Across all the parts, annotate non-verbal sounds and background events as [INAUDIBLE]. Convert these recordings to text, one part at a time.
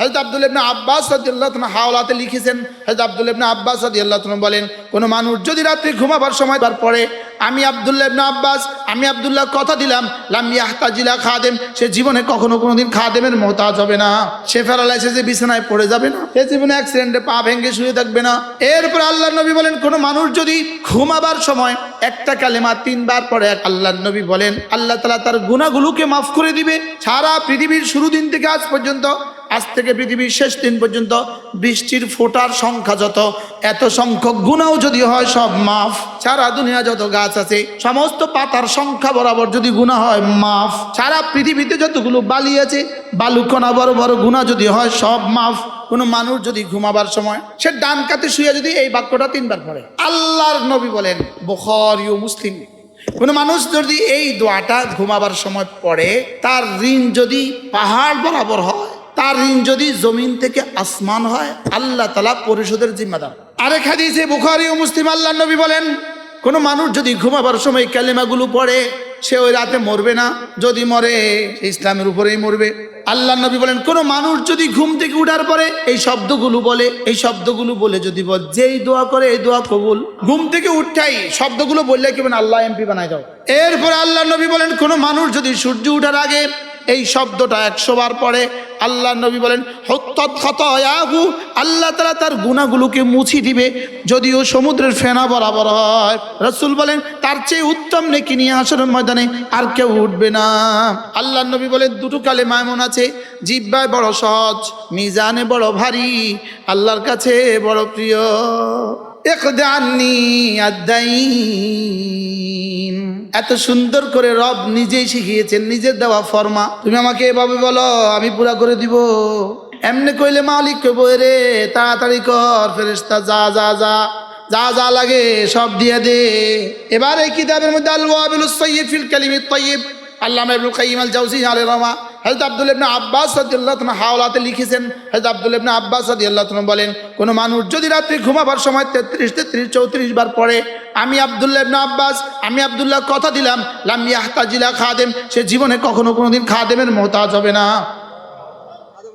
হজরত আব্দুল ইবনে আব্বাস তাআলা হাওলাতে লিখেছেন হজরত আব্দুল ইবনে আব্বাস তাআলা বলেন, কোন মানুষ যদি রাত্রি ঘুমাবার সময় বার পরে আমি আব্দুল্লাহ ইবনে আব্বাস, আমি আব্দুল্লাহ কথা দিলাম, লাম ইয়াহতাজিলা খাদেম, সে জীবনে কখনো কোনোদিন খাদেমের মোহতাজ হবে না। সে ফেরালাইসে যে বিছানায় পড়ে যাবে না, সে জীবনে অ্যাক্সিডেন্টে পা ভেঙে শুয়ে থাকবে না। এরপর আল্লাহ নবী বলেন, কোন মানুষ যদি ঘুমাবার সময় একটা কালেমা তিনবার পরে আল্লাহ নবী বলেন, আল্লাহ তালা তার গুণাগুলোকে মাফ করে দিবে। সারা পৃথিবীর শুরু দিন থেকে আজ পর্যন্ত আজ থেকে পৃথিবীর শেষ দিন পর্যন্ত বৃষ্টির ফোটার সংখ্যা যত, এত সংখ্যক গুণাও যদি হয় সব মাফ। সারা দুনিয়া যত গাছ আছে, সমস্ত পাতার সংখ্যা বরাবর যদি গুণা হয় মাফ। সারা পৃথিবীতে যতগুলো বালি আছে, বালুকণা বড় বড় গুণা যদি হয় সব মাফ। কোনো মানুষ যদি ঘুমাবার সময় সে ডান কাতে শুয়ে যদি এই বাক্যটা তিনবার পড়ে। আল্লাহর নবী বলেন, বখরি ও মুসলিম, কোনো মানুষ যদি এই দোয়াটা ঘুমাবার সময় পড়ে, তার ঋণ যদি পাহাড় বরাবর হয় তার ঋণ যদি জমিন থেকে আসমান হয়, আল্লাহ তালা পরিশোধের জিম্মাদার। আরেক হাদিসে বুখারি ও মুসলিম আল্লাহ নবী বলেন, কোনো মানুষ যদি ঘুমাবার সময় কালিমাগুলো পড়ে, সে ওই রাতে মরবে না। যদি মরে ইসলামের উপরেই মরবে। আল্লাহ নবী বলেন, কোনো মানুষ যদি ঘুম থেকে উঠার পরে এই শব্দগুলো বলে, এই শব্দগুলো বলে যদি বল, যেই দোয়া করে এই দোয়া কবুল। ঘুম থেকে উঠাই শব্দগুলো বললে কি আল্লাহ এমপি বানাই দাও। এরপর আল্লাহ নবী বলেন, কোনো মানুষ যদি সূর্য উঠার আগে এই শব্দটা একশো বার পরে আল্লাহ নবী বলেন খতয়াহু আল্লাহ তালা তার গুণাগুলোকে মুছি দিবে, যদিও সমুদ্রের ফেনা বরাবর হয়। রসুল বলেন, তার চেয়ে উত্তম নেকি নিয়ে আসর ময়দানে আর কেউ উঠবে না। আল্লাহ নবী বলেন, দুটো কালে মায়মন আছে, জিব্বায় বড় সহজ, মিজানে বড় ভারী, আল্লাহর কাছে বড় প্রিয়। এক একদানি আদাইন এত সুন্দর করে রব নিজেই শিখিয়েছেন, নিজের দেওয়া ফর্মা। তুমি আমাকে এভাবে বলো, আমি পুরা করে দিব। এমনি কইলে মালিক কইব রে তাড়াতাড়ি কর ফেরেস্তা যা যা যা যা যা লাগে সব দিয়ে দে। এবার এই কিতাবের মধ্যে আল্লাহ আবুল ফিল কালিমিত তৈব আল্লাহ ইবনুল কাইম আল জাউসি আলাইহি রহমা হযরত আব্দুল ইবনে আব্বাস রাদিয়াল্লাহু তাআলা হাওলাতে লিখেছেন হযরত আব্দুল ইবনে আব্বাস রাদিয়াল্লাহু তাআলা বলেন কোন মানুষ যদি রাত্রি ঘুমাবার সময় 33 33 34 বার পড়ে আমি আব্দুল্লাহ ইবনে আব্বাস আমি আব্দুল্লাহ কথা দিলাম লাম ইয়াহতাজিলা খাদেম সে জীবনে কখনো কোনোদিন খাদেমের মোহতাজ হবে না।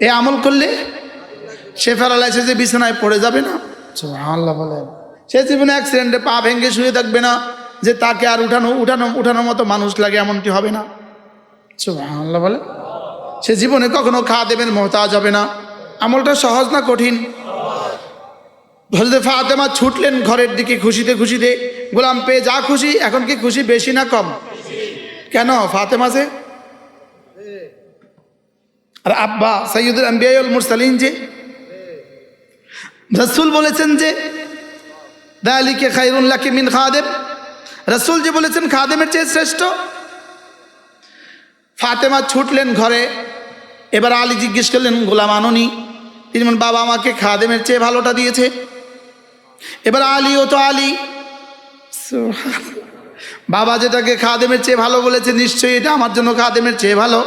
এ আমল করলে সে ফেরালাইসে যে বিছানায় পড়ে যাবে না। সুবহানাল্লাহ বলেন। সে জীবনে অ্যাক্সিডেন্টে পা ভেঙে শুয়ে থাকবে না যে তাকে আর উঠানো উঠানো উঠানোর মতো মানুষ লাগে এমনটি হবে না। সুবহানাল্লাহ বলে সে জীবনে কখনো খাওয়া দেবেন, মহতাজ হবে না। আমলটা সহজ না কঠিন? ফাতেমা ছুটলেন ঘরের দিকে খুশিতে খুশিতে। গোলাম পেয়ে যা খুশি, এখন কি খুশি বেশি না কম? কেন ফাতেমা যে? আর আব্বা সৈয়দুল আম্বিয়াউল মুরসালিন যে? রসুল বলেছেন যে, দালিকে খাইরুল্লাহকে মিন খাদেম। রসুল যে বলেছেন, খাদেমের চেয়ে শ্রেষ্ঠ। ফাতেমা ছুটলেন ঘরে। এবার আলী জিজ্ঞেস করলেন গোলাম আননি তিনি বলেন বাবা আমাকে খাদেমের চেয়ে ভালোটা দিয়েছে। এবার আলী ও তো আলী। বাবা যেটাকে খাদেমের চেয়ে ভালো বলেছে নিশ্চয়ই এটা আমার জন্য খাদেমের চেয়ে ভালো।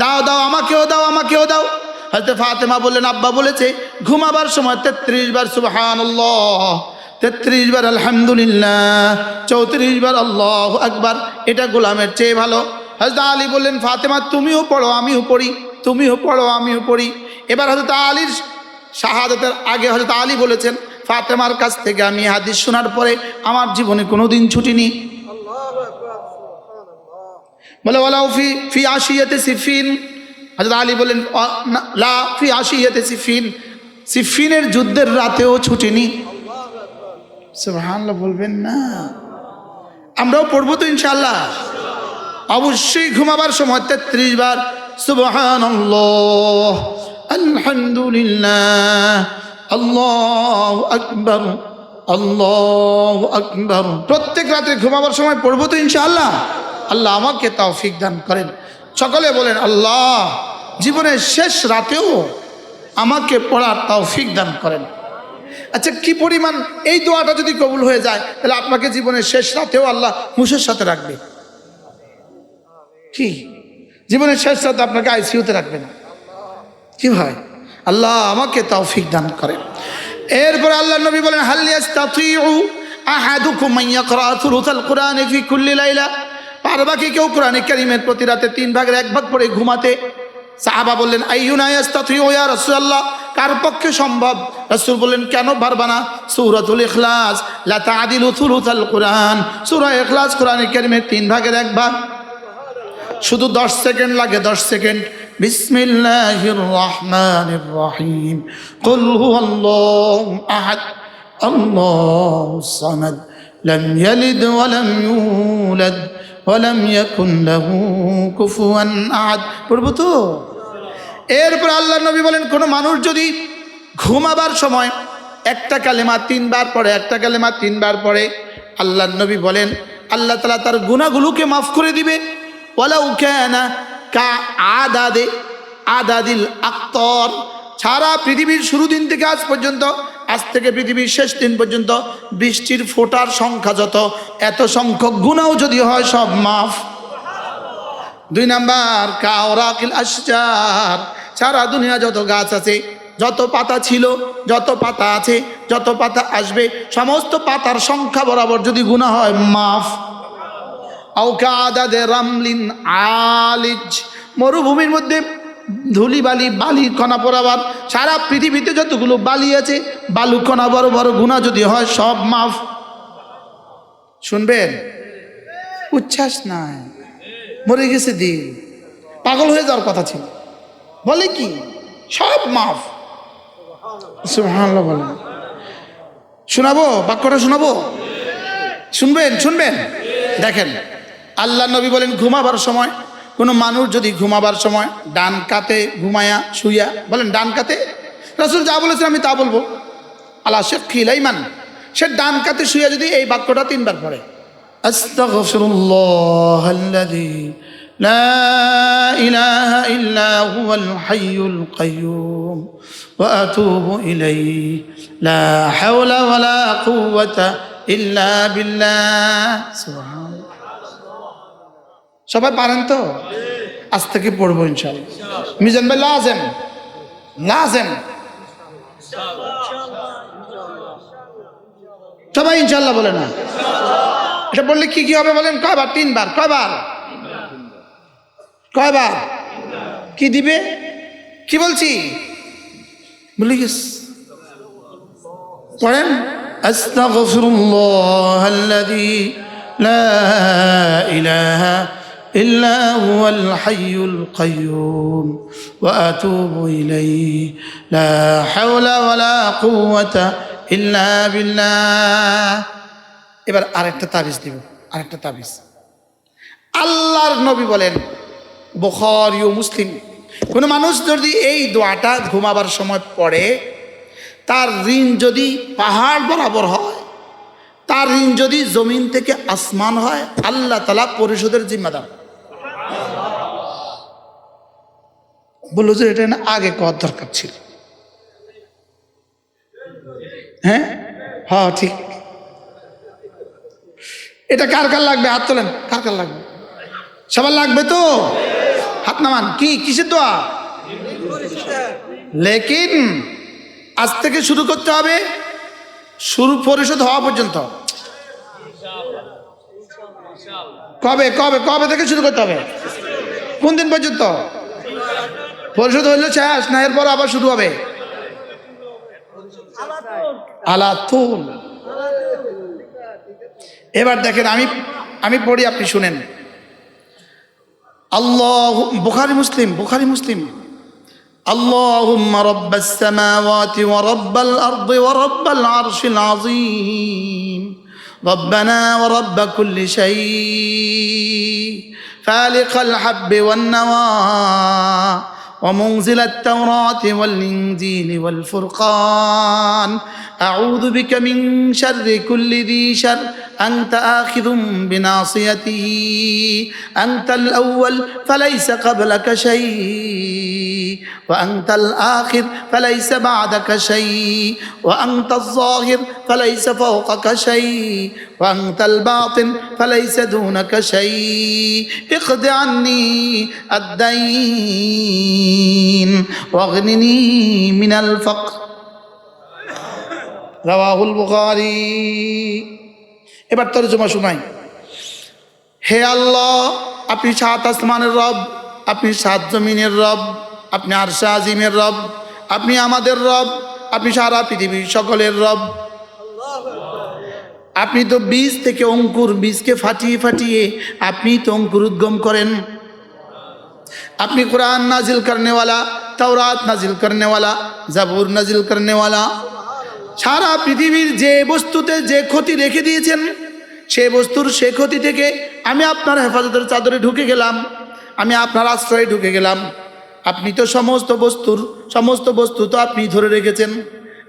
দাও দাও আমাকেও দাও আমাকেও দাও। হয়তো ফাতেমা বললেন আব্বা বলেছে ঘুমাবার সময় তেত্রিশ বার সুবহান তেত্রিশ বার আলহামদুলিল্লাহ চৌত্রিশ বার আল্লাহ একবার এটা গোলামের চেয়ে ভালো। হজরত আলী বললেন ফাতেমা তুমিও পড়ো আমিও পড়ি তুমিও পড়ো আমিও পড়ি। এবার হজরত আলীর শাহাদতের আগে হজরত আলী বলেছেন ফাতেমার কাছ থেকে আমি হাদিস শোনার পরে আমার জীবনে কোনো দিন ছুটি নেই। বলে ওলাও ফি আশিয়াতে সিফিন। হজরত আলী বলেন "অ- না- লা ফি আশিয়াতে সিফিন। সিফিনের যুদ্ধের রাতেও ছুটি সুবহানাল্লাহ বলবেন না। আমরাও পড়ব তো ইনশাল্লাহ অবশ্যই ঘুমাবার সময় তেত্রিশ বার সুবহান আল্লাহ আকবর, আল্লাহ প্রত্যেক রাতে ঘুমাবার সময় পড়ব তো ইনশাআল্লাহ। আল্লাহ আমাকে তৌফিক দান করেন। সকলে বলেন, আল্লাহ, জীবনের শেষ রাতেও আমাকে পড়ার তৌফিক দান করেন। আচ্ছা কি পরিমাণ এই দোয়াটা যদি কবুল হয়ে যায়, তাহলে আপনাকে জীবনের শেষ রাতেও আল্লাহ হুশের সাথে রাখবে। কি? জীবনের শেষ রাতে আপনাকে আইসিউতে রাখবে না। কি ভাই? আল্লাহ আমাকে তৌফিক দান করেন। এরপর আল্লাহ নবী বলেন কুরআনি পারবা কি কেউ কোরআনে কারীমের প্রতি রাতে তিন ভাগের এক ভাগ পড়ে ঘুমাতে। সাহাবা বললেন রাসূলুল্লাহ? কার পক্ষে সম্ভব? রাসূল বললেন, কেন পারবা না? সূরাতুল ইখলাস। লা তা'দিলু থুলুথাল কুরআন। সূরা ইখলাস কোরআনের কারিমের তিন ভাগের এক ভাগ। শুধু দশ সেকেন্ড লাগে, দশ সেকেন্ড। বিসমিল্লাহির আহাদ আহাদ। তো? এরপর আল্লাহ নবী বলেন, কোনো মানুষ যদি ঘুমাবার সময় একটা কালেমা তিনবার পড়ে, একটা কালেমা তিনবার পড়ে আল্লাহ নবী বলেন, আল্লাহ তালা তার গুণাগুলোকে মাফ করে দিবে ওয়ালাউ কানা কা আদাদে, আদাদিল আক্তর। সারা পৃথিবীর শুরু দিন থেকে আজ পর্যন্ত, আজ থেকে পৃথিবীর শেষ দিন পর্যন্ত বৃষ্টির ফোটার সংখ্যা যত, এত সংখ্যক গুণাও যদি হয় সব মাফ। দুই নাম্বার কাওরাকিল আশজার। সারা দুনিয়া যত গাছ আছে, যত পাতা ছিল, যত পাতা আছে, যত পাতা আসবে, সমস্ত পাতার সংখ্যা বরাবর যদি গুণা হয় মাফ। রামলিন আলিজ। মরুভূমির মধ্যে ধুলি বালি বালি কণা পরাবার সারা পৃথিবীতে যতগুলো বালি আছে, বালু, কণা, বড় বড় গুণা যদি হয়, সব মাফ। শুনবেন? উচ্ছ্বাস নাই। মরে গেছে দিন। পাগল হয়ে যাওয়ার কথা ছিল। বলে কি? সব মাফ। বলেন শোনাবো? বাক্যটা শোনাবো? শুনবেন? শুনবেন? দেখেন। আল্লাহ নবী বলেন ঘুমাবার সময় কোনো মানুষ যদি ঘুমাবার সময় ডান কাতে ঘুমায়া শুইয়া বলেন ডান কাতে রাসুল যা বলেছে আমি তা বলবো আল্লাহ শেখ খিলাইমান সে ডান কাতে শুইয়া যদি এই বাক্যটা তিনবার পড়ে أستغفر الله الذي لا إله إلا هو الحي القيوم وأتوب إليه لا حول ولا قوة إلا بالله سبحان الله সবাই পারেন তো? আজ থেকে পড়ব ইনশাল্লাহ মিজান ভাই, লাজেম। লাজেম। সবাই ইনশাল্লাহ বলে না। এটা বললে কি কি হবে বলেন? কয়বার? তিনবার। কয়বার? কয়বার? কি দিবে? কি বলছি? বলি পড়েন। আস্তাগফিরুল্লাহ আল্লাযী লা ইলাহা إلا هو الحي القيوم وأتوب إليه لا حول ولا قوة إلا بالله এবার আরেকটা তাবিজ দিব আরেকটা তাবিজ আল্লাহর নবী বলেন বখরি ও মুসলিম কোনো মানুষ যদি এই দোয়াটা ঘুমাবার সময় পড়ে তার ঋণ যদি পাহাড় বরাবর হয় তার ঋণ যদি জমিন থেকে আসমান হয় আল্লাহ তালা পরিশোধের জিম্মাদার বলল যে এটা না আগে করার দরকার ছিল। হ্যাঁ? হ্যাঁ ঠিক। এটা কার কার লাগবে? হাত তোলেন। কার কার লাগবে? সবার লাগবে তো? হাত নামান। কি, কিসের দোয়া? লেকিন আজ থেকে শুরু করতে হবে। শুরু পরিশোধ হওয়া পর্যন্ত। কবে কবে কবে থেকে শুরু করতে হবে? কোন দিন পর্যন্ত? পরিশোধ হইলে শেষ না এরপর আবার শুরু হবে আলাতুল এবার দেখেন আমি আমি পড়ি আপনি শুনেন আল্লাহ বুখারি মুসলিম বুখারি মুসলিম اللهم رب السماوات ورب الأرض ورب العرش العظيم ربنا ورب كل شيء فالق الحب والنوى ومنزل التوراة والإنجيل والفرقان. أعوذ بك من شر كل ذي شر أنت آخذ بناصيته أنت الأول فليس قبلك شيء. وأنت الآخر فليس بعدك شيء. وأنت الظاهر فليس فوقك شيء. وأنت الباطن فليس دونك شيء. اخد عني الدين واغنني من الفقر. رواه البخاري. এবার তর্জমা শোনাই। হে আল্লাহ, আপনি সাত আসমানের রব, আপনি সাত জমিনের রব, আপনি আরশা আজিমের রব, আপনি আমাদের রব, আপনি সারা পৃথিবীর সকলের রব। আপনি তো বীজ থেকে অঙ্কুর বীজকে ফাটিয়ে ফাটিয়ে আপনি তো অঙ্কুর উদ্গম করেন। আপনি কোরআন নাজিল করনেওয়ালা, তাওরাত নাজিল করনেওয়ালা, জাবুর নাজিল করনেওয়ালা সারা পৃথিবীর যে বস্তুতে যে ক্ষতি রেখে দিয়েছেন, সে বস্তুর সে ক্ষতি থেকে আমি আপনার হেফাজতের চাদরে ঢুকে গেলাম, আমি আপনার আশ্রয়ে ঢুকে গেলাম। আপনি তো সমস্ত বস্তুর, সমস্ত বস্তু তো আপনি ধরে রেখেছেন।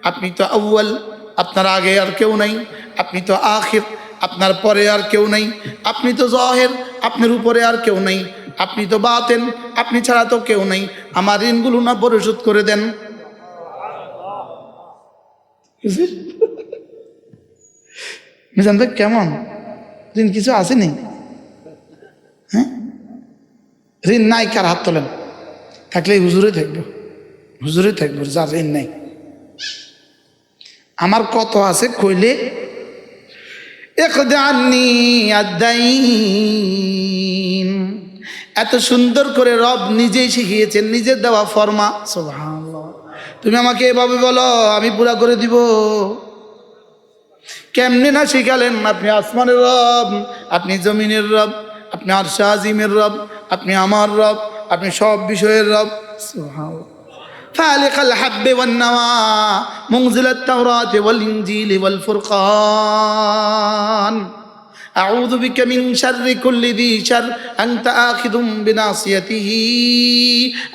আপনি তো আউ্য়াল, আপনার আগে আর কেউ নাই। আপনি তো আখির, আপনার পরে আর কেউ নাই। আপনি তো জহের, আপনার উপরে আর কেউ নাই। আপনি তো বাতেন, আপনি ছাড়া তো কেউ নাই। আমার ঋণগুলো না পরিশোধ করে দেন। মিজান [LAUGHS] কেমন? ঋণ কিছু আসেনি? হ্যাঁ? ঋণ নাই, কার হাত তোলেন? থাকলে হুজুরে থাকব। হুজুরে থাকব, যার ঋণ নাই। আমার কত আছে কইলে? এত সুন্দর করে রব নিজেই শিখিয়েছেন, নিজের দেওয়া ফরমা। সুবহানাল্লাহ তুমি আমাকে এভাবে বলো আমি পুরা করে দিব কেমনি না শিখালেন আপনি আসমানের রব আপনি জমিনের রব আপনি আরশা আজিমের রব আপনি আমার রব আপনি সব বিষয়ের রব সুবহানাল্লাহ فالق الحب والنوى منزل التوراة والإنجيل والفرقان أعوذ بك من شر كل ذي شر أنت آخذ بناصيته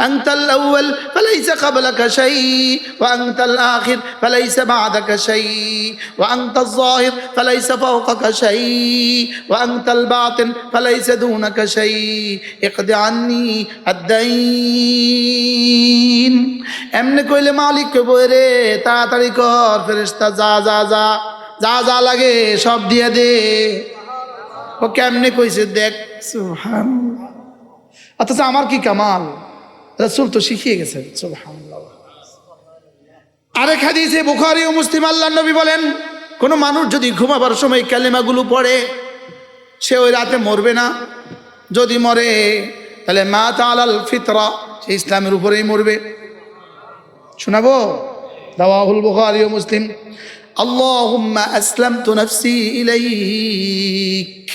أنت الأول فليس قبلك شيء وأنت الآخر فليس بعدك شيء وأنت الظاهر فليس فوقك شيء وأنت الباطن فليس دونك شيء اقض عني الدين এমনি কইলে মালিক কইব রে তাড়াতাড়ি কর ফেরেস্তা যা যা যা যা যা লাগে সব দিয়ে দে ও কেমনে কইছে দেখ। সুবহানাল্লাহ। অথচ আমার কি কামাল? রসুল তো শিখিয়ে গেছে সুবহানাল্লাহ। আরেক হাদিসে বুখারি ও মুসলিম আল্লাহ নবী বলেন কোনো মানুষ যদি ঘুমাবার সময় কালেমাগুলো পড়ে সে ওই রাতে মরবে না। যদি মরে তাহলে মা তালাল ফিতরা সে ইসলামের উপরেই মরবে। শোনাবো? দাওয়াহুল বুখারি ও মুসলিম। اللهم أسلمت نفسي إليك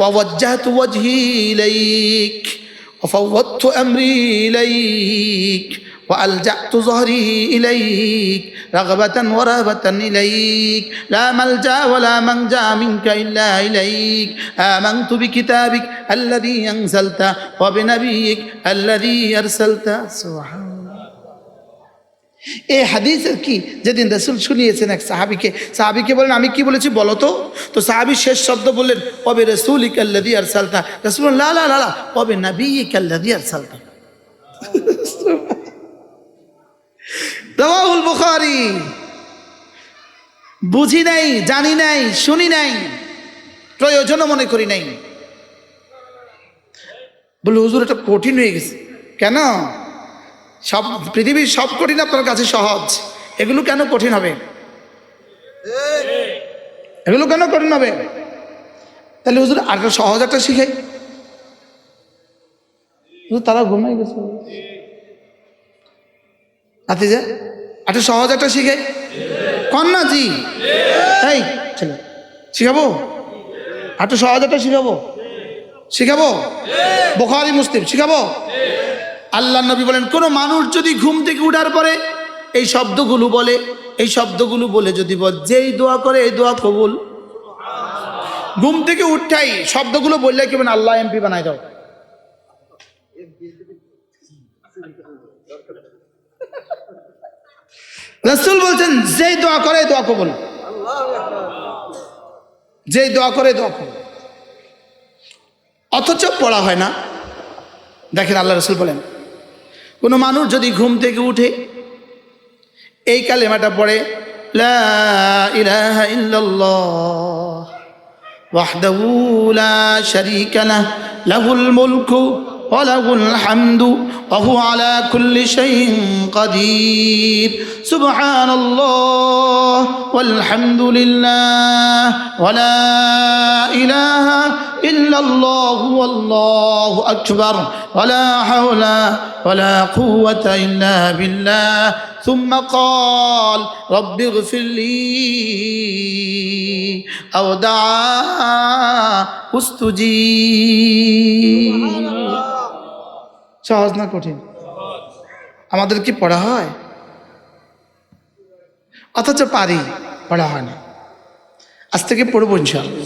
ووجهت وجهي إليك وفوضت أمري إليك وألجأت ظهري إليك رغبة ورهبة إليك لا ملجأ ولا منجأ منك إلا إليك آمنت بكتابك الذي انزلت وبنبيك الذي ارسلت سبحان এই হাদিসের কি? যেদিন রসুল শুনিয়েছেন এক সাহাবিকে সাহাবিকে বলেন, আমি কি বলেছি বলো তো? তো সাহাবি শেষ শব্দ বললেন কবে রসুল ইকাল্লাদি আর সালতা রসুল লা লা লা লা কবে নবী ইকাল্লাদি আর সালতা রওয়াহুল বুখারী। বুঝি নাই, জানি নাই, শুনি নাই, প্রয়োজনও মনে করি নাই। বলে হুজুর, এটা কঠিন হয়ে গেছে। কেন? সব পৃথিবীর সব কঠিন আপনার কাছে সহজ। এগুলো কেন কঠিন হবে? এগুলো কেন কঠিন হবে? তাহলে হুজুর আর সহজ একটা শিখে। তারা ঘুমাই গেছে। আতে যা একটা সহজ একটা শিখাই কন্যা জি এই, ছেলে, শিখাবো? একটা সহজ একটা শিখাবো? শিখাবো? বোখারি, মুসলিম, শিখাবো? আল্লাহ নবী বলেন, কোনো মানুষ যদি ঘুম থেকে উঠার পরে এই শব্দগুলো বলে, এই শব্দগুলো বলে যদি বল, যেই দোয়া করে এই দোয়া কবুল। ঘুম থেকে উঠাই, শব্দগুলো বললে কি মানে আল্লাহ এমপি বানাই দাও। রসুল বলছেন, যেই দোয়া করে দোয়া কবুল। যেই দোয়া করে দোয়া কবুল। অথচ পড়া হয় না। দেখেন আল্লাহ রসুল বলেন কোনো মানুষ যদি ঘুম থেকে উঠে এই কালেমাটা পড়ে, লা ইলাহা ইল্লাল্লাহ, ওয়াহদাহু লা শারীকা লাহ, লাহুল মুলকু ওয়া লাহুল হামদু, ওয়া আলা কুল্লি শাইইন কাদির, সুবহানাল্লাহ, ওয়াল হামদুলিল্লাহ, ওয়া লা ইলাহা إلا الله والله أكبر ولا حول ولا قوة إلا بالله ثم قال رب اغفر لي أو دعا استجيب সহজ না কঠিন আমাদের কি পড়া হয় অথচ পারি পড়া হয় না আজ থেকে পড়বো ইনশাআল্লাহ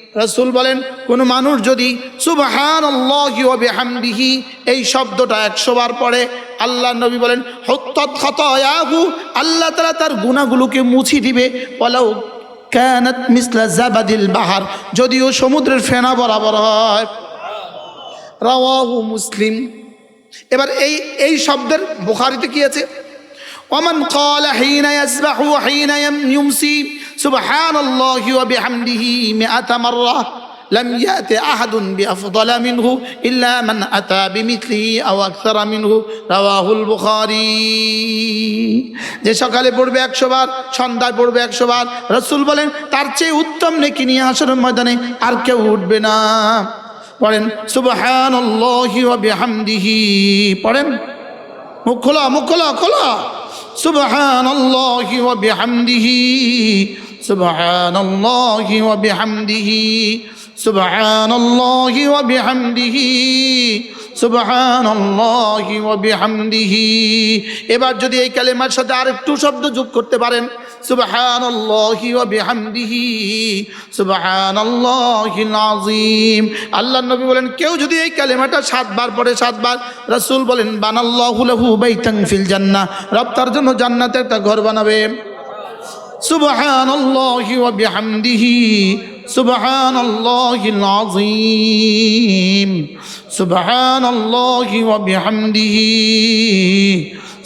রাসূল বলেন, কোন মানুষ যদি সুবহানাল্লাহি ওয়া বিহামদিহি এই শব্দটা 100 বার পড়ে আল্লাহ নবী বলেন, হত্তাত খাতায়াহু, আল্লাহ তালা তার গুণাগুলোকে মুছি দিবে। ওয়ালাউ কানাত মিসলা জাবাদিল বাহার, যদিও সমুদ্রের ফেনা বরাবর হয়। মুসলিম। এবার এই এই শব্দের বোখারিতে কি আছে? ومن قال حين يسبح وحين يم- يمسي سبحان الله وبحمده مئة مرة لم يأت أحد بأفضل منه إلا من أتى بمثله أو أكثر منه رواه البخاري যে সকালে পড়বে একশো বার সন্ধ্যায় পড়বে একশো বার রসুল বলেন তার চেয়ে উত্তম নেকি নিয়ে আসার ময়দানে আর কেউ উঠবে না পড়েন সুবহান বিহামদিহি পড়েন মুখ খোলা মুখ খোলা খোলা সুবহান বিহামদিহি সুবহান বিহামদিহি সুবহান বিহামদিহি সুবহান বিহামদিহি। এবার যদি এই কালেমার সাথে আর একটু শব্দ যোগ করতে পারেন সুবহান বিহামদিহি সুবহান আজিম আল্লাহ নবী বলেন, কেউ যদি এই কালেমাটা সাতবার পড়ে, সাতবার রাসূল বলেন, বানাল্লাহু লাহু বাইতান ফিল জান্নাহ, রব তার জন্য জান্নাতে একটা ঘর বানাবে। সুবহানাল্লাহি ওয়া বিহামদিহি, সুবহানাল্লাহিল আযীম। সুবহানাল্লাহি ওয়া বিহামদিহি।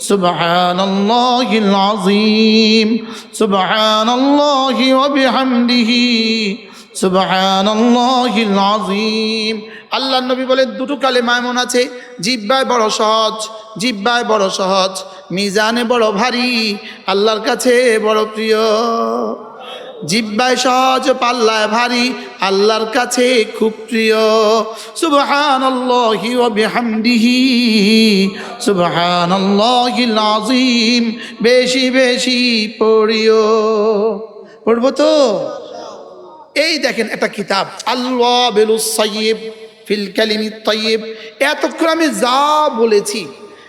سبحان الله العظيم سبحان الله وبحمده সুবহান আজিম আল্লাহ নবী বলে দুটো কালেমা এমন আছে জিব্বায় বড় সহজ জিব্বায় বড় সহজ মিজানে বড় ভারী আল্লাহর কাছে বড় প্রিয় জিব্বায় সহজ পাল্লায় ভারী আল্লাহর কাছে খুব প্রিয়। সুবহানাল্লাহি ওয়া বিহামদিহি। সুবহানাল্লাহিল আযীম। বেশি বেশি পড়িও। পড়ব তো? এই দেখেন একটা কিতাব। আল্লাহ বেলুস সাইয়েব ফিল কালিমি তৈব এতক্ষণ আমি যা বলেছি,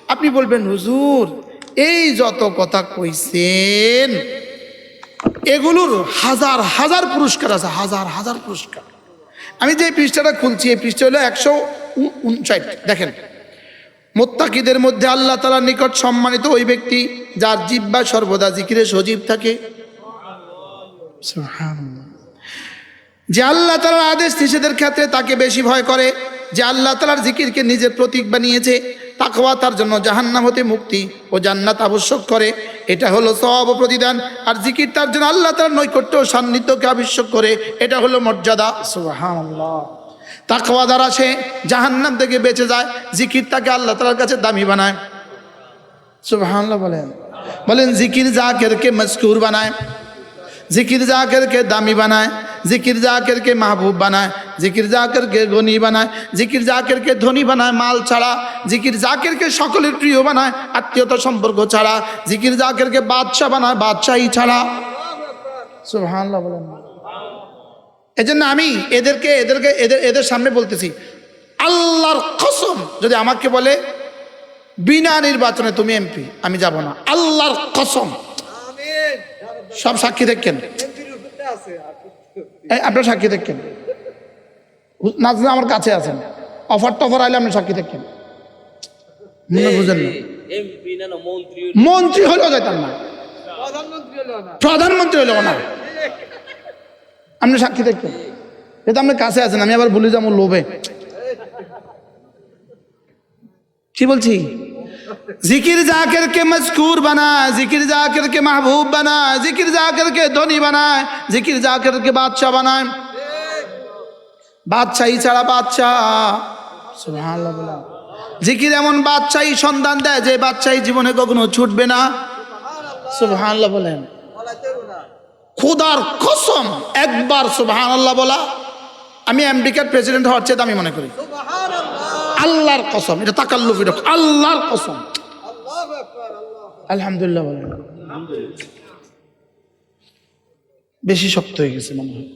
আপনি বলবেন, হুজুর, এই যত কথা কইছেন এগুলোর হাজার হাজার পুরস্কার আছে, হাজার হাজার পুরস্কার। আমি যে পৃষ্ঠাটা খুলছি, এই পৃষ্ঠা হলো একশো উনষাট। দেখেন, মোত্তাকিদের মধ্যে আল্লাহ তালার নিকট সম্মানিত ওই ব্যক্তি যার জিব্বা সর্বদা জিকিরে সজীব থাকে। যে আল্লাহ তালার আদেশ নিষেধের ক্ষেত্রে তাকে বেশি ভয় করে, যে আল্লাহ তালার জিকিরকে নিজের প্রতীক বানিয়েছে তাকওয়া তার জন্য জাহান্নাম হতে মুক্তি ও জান্নাত আবশ্যক করে। এটা হলো সব প্রতিদান। আর জিকির তার জন্য আল্লাহ তার নৈকট্য সান্নিধ্যকে আবশ্যক করে। এটা হলো মর্যাদা। সুবহানাল্লাহ। তাকওয়া দ্বারা সে জাহান্নাম থেকে বেঁচে যায়। জিকির তাকে আল্লাহ তালার কাছে দামি বানায়। সুবহানাল্লাহ বলেন। বলেন, জিকির জাকেরকে মজকুর বানায়। জিকির জাকেরকে দামি বানায়। জিকির জাকেরকে মাহবুব বানায় জিকির জাকেরকে গনি বানায় জিকির জাকেরকে ধনী বানায় মাল ছাড়া জিকির জাকেরকে সকলের প্রিয় বানায় আত্মীয়তা সম্পর্ক ছাড়া জিকির জাকেরকে বাদশাহ বানায় বাদশাহী ছাড়া। সুবহানাল্লাহ বলেন। এজন্য আমি এদেরকে এদেরকে এদের এদের সামনে বলতেছি আল্লাহর কসম যদি আমাকে বলে বিনা নির্বাচনে তুমি এমপি আমি যাব না। আল্লাহর কসম। সব সাক্ষী দেখেন। আপনার সাক্ষী দেখেন। নাজনা আমার কাছে আছেন। অফার টফার আইলে আপনি সাক্ষী দেখেন। মনে বুঝেন না। এমপি না না মন্ত্রী মন্ত্রী হলেও যেতাম না। প্রধানমন্ত্রী হলেও না। আপনি সাক্ষী দেখবেন এটা আপনি কাছে আছেন আমি আবার ভুলে যাব লোভে। কি বলছি? জিকির জাকির কে মজকুর বানায়, জিকির জাকির কে মাহবুব বানায়, জিকির জাকির কে ধনী বানায়, জিকির জাকির কে বাদশাহ বানায়। বাদশাহী ছাড়া বাদশাহ। জিকির এমন বাদশাহী সন্ধান দেয় যে বাদশাহী জীবনে কখনো ছুটবে না। সুবহানাল্লাহ বলেন। খুদার কসম, একবার সুবহানাল্লাহ বলা। আমি আমেরিকার প্রেসিডেন্ট হওয়ার চেয়ে আমি মনে করি। আল্লাহর কসম এটা তাকাল্লুফি রকম আল্লাহর কসম। আলহামদুলিল্লাহ বলেন। বেশি শক্ত হয়ে গেছে মনে হয়।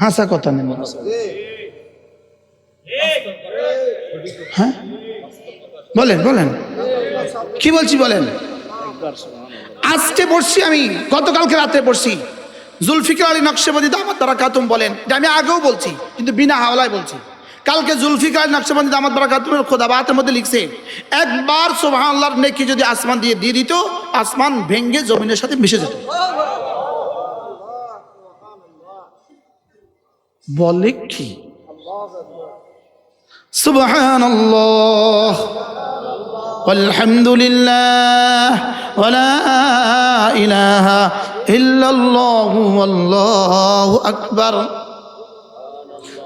হাসা কথা নেই। হ্যাঁ? বলেন বলেন। কি বলছি বলেন? আজকে পড়ছি আমি গতকালকে রাতে পড়ছি। জুলফিকার আলী নকশেবাদী দামাত তারা কাতুম বলেন এটা আমি আগেও বলছি কিন্তু বিনা হাওলায় বলছি। কালকে জুলফিকার আলী নকশেবাদী দামাত তারা কাতুমের খোদাবাতের মধ্যে লিখছে একবার সোহান্লার নেকি যদি আসমান দিয়ে দিয়ে দিত আসমান ভেঙ্গে জমিনের সাথে মিশে যেত বলে কি سبحان الله والحمد لله ولا إله إلا الله والله أكبر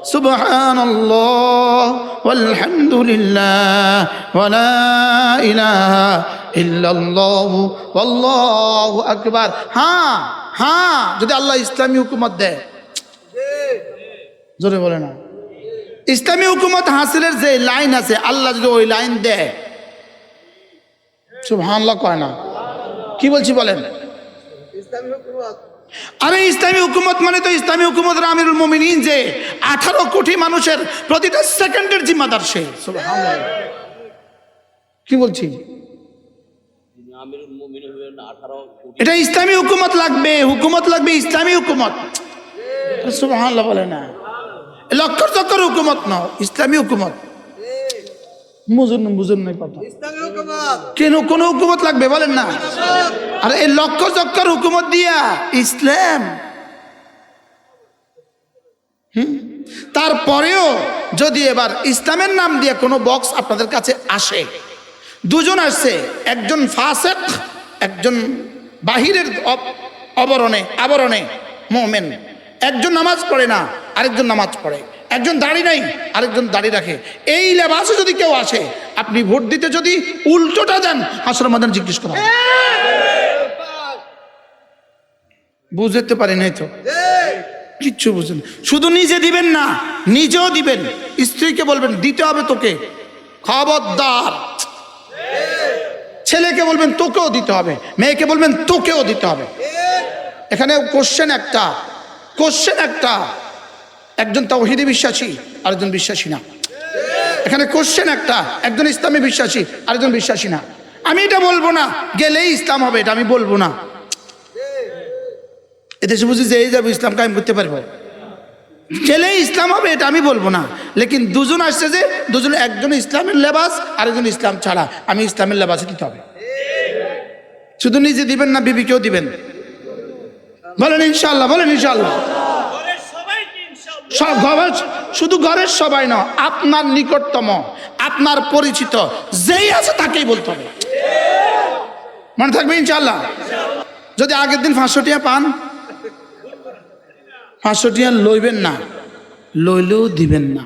سبحان الله والحمد لله ولا إله إلا الله والله أكبر হ্যাঁ হ্যাঁ যদি আল্লাহ ইসলামী হুকুমত দেয় জোরে বলে না ইসলামী হুকুমত হাসিলের যে লাইন আছে আল্লাহ যদি ওই লাইন দেয় সুবহানাল্লাহ কয় না কি বলছি বলেন আরে ইসলামী হুকুমত মানে তো ইসলামী হুকুমত আমিরুল মুমিনিন যে আঠারো কোটি মানুষের প্রতিটা সেকেন্ডের জিম্মাদার সে। কি বলছি? এটা ইসলামী হুকুমত লাগবে হুকুমত লাগবে ইসলামী হুকুমত। সুবহানাল্লাহ বলে না। এ লক্ষর চক্কর হুকুমত না ইসলামী হুকুমত। বুঝুন বুঝুন নাই কথা। কেন কোন হুকুমত লাগবে বলেন না? আর এই লক্ষ চক্কর হুকুমত দিয়া ইসলাম। তারপরেও যদি এবার ইসলামের নাম দিয়ে কোনো বক্স আপনাদের কাছে আসে দুজন আসছে একজন ফাসেক একজন বাহিরের অব- অবরণে আবরণে মোমেন। একজন নামাজ পড়ে না আরেকজন নামাজ পড়ে। একজন দাড়ি নাই, আরেকজন দাড়ি রাখে। এই লেবাসে যদি কেউ আসে, আপনি ভোট দিতে যদি উল্টোটা দেন, হাসর মাদান জিজ্ঞেস করা। হবে। বুঝতে পারি নাই তো? কিচ্ছু বুঝেন শুধু নিজে দিবেন না, নিজেও দিবেন। স্ত্রীকে বলবেন, দিতে হবে তোকে। খবরদার। ছেলেকে বলবেন, তোকেও দিতে হবে। মেয়েকে বলবেন, তোকেও দিতে হবে। এখানে কোশ্চেন একটা কোশ্চেন একটা। একজন তাওহিদি বিশ্বাসী, আরেকজন বিশ্বাসী না। এখানে কোশ্চেন একটা, একজন ইসলামী বিশ্বাসী, আরেকজন বিশ্বাসী না। আমি এটা বলব না, গেলেই ইসলাম হবে, এটা আমি বলব না। এদেশে বুঝি যে এই যাব ইসলাম কায়েম করতে পারব। গেলেই ইসলাম হবে, এটা আমি বলব না। লেকিন দুজন আসছে যে, দুজন, একজন ইসলামের লেবাস, আরেকজন ইসলাম ছাড়া। আমি ইসলামের লেবাসে দিতে হবে। শুধু নিজে দিবেন না, বিবিকেও দিবেন। বলেন ইনশাল্লাহ বলেন ইনশাল্লাহ সব শুধু ঘরের সবাই না, আপনার নিকটতম, আপনার পরিচিত, যেই আছে তাকেই বলতে হবে। মনে থাকবে ইনশাল্লাহ যদি আগের দিন পাঁচশো টিয়া পান পাঁচশো টিয়া লইবেন না, লইলেও দিবেন না।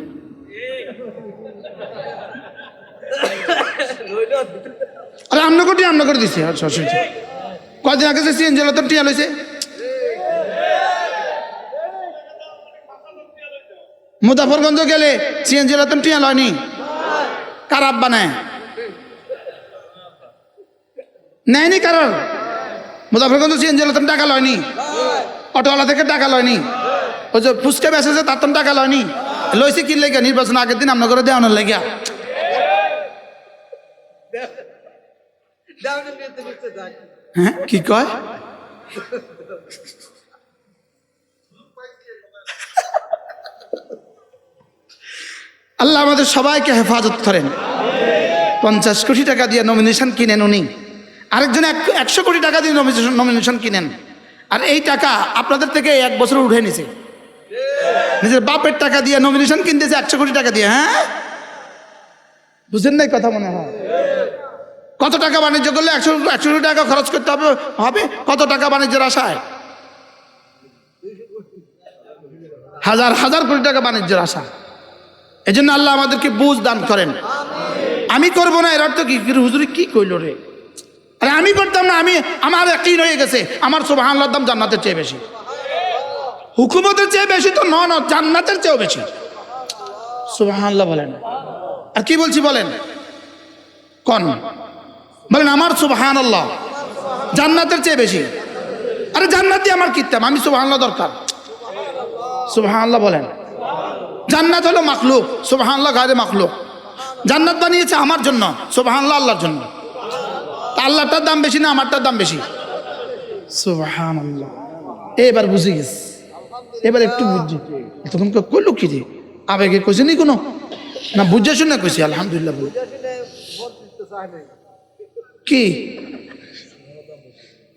আরে আমনা করে আমনা করে দিছে। আচ্ছা অসুবিধা কদিন আগে সিএন জেলা তো টিয়া লইছে? মুজাফরগঞ্জ গেলে সিএনজি রতন টিয়া লয়নি। কারাব বানায় নেয়নি কারণ মুজাফরগঞ্জ সিএনজি রতন টাকা লয়নি। অটোওয়ালা থেকে টাকা লয়নি। ওই যে ফুচকা বেসেছে তার তো টাকা লয়নি। লইছে কি লেগে? নির্বাচন আগের দিন আপনার করে দেওয়ানোর লেগে হ্যাঁ কি কয়? আল্লাহ আমাদের সবাইকে হেফাজত করেন। পঞ্চাশ কোটি টাকা দিয়ে নমিনেশন কিনেন উনি। আরেকজন এক- একশো কোটি টাকা দিয়ে নমিনেশন নমিনেশন কিনেন। আর এই টাকা আপনাদের থেকে এক বছর উঠে নিছে। নিজের বাপের টাকা দিয়ে নমিনেশন কিনতেছে একশো কোটি টাকা দিয়ে হ্যাঁ? বুঝেন নাই কথা মনে হয়? কত টাকা বাণিজ্য করলে একশো একশো কোটি টাকা খরচ করতে হবে হবে? কত টাকা বাণিজ্যের আশায়? হাজার হাজার কোটি টাকা বাণিজ্যের আশা এই জন্য আল্লাহ আমাদেরকে বুঝ দান করেন। আমি করব না এর অর্থ কি? হুজুরি কি কইল রে? আরে আমি করতাম না আমি আমার একই হয়ে গেছে আমার সুবাহ দাম জান্নাতের চেয়ে বেশি। হুকুমতের চেয়ে বেশি তো ন ন জান্নাতের চেয়েও বেশি। সুবাহ বলেন। আর কি বলছি বলেন? কন? বলেন আমার সুবাহান আল্লাহ জান্নাতের চেয়ে বেশি। আরে জান্নাতি আমার কিতাম আমি সুবাহান দরকার। আল্লাহ বলেন। জান্নাত হলো মাখলুক সুবাহান আল্লাহ গায়ে মাখলুক। জান্নাত বানিয়েছে আমার জন্য সুবাহান আল্লাহ আল্লাহর জন্য। আল্লাহটার দাম বেশি না আমারটার দাম বেশি? আল্লাহ এবার বুঝে গেছি। এবার একটু বুঝছি তখন কইলো কি রে? আবেগে কইছে নি কোনো? না, বুঝে শুনে কইছি, আলহামদুলিল্লাহ। কি?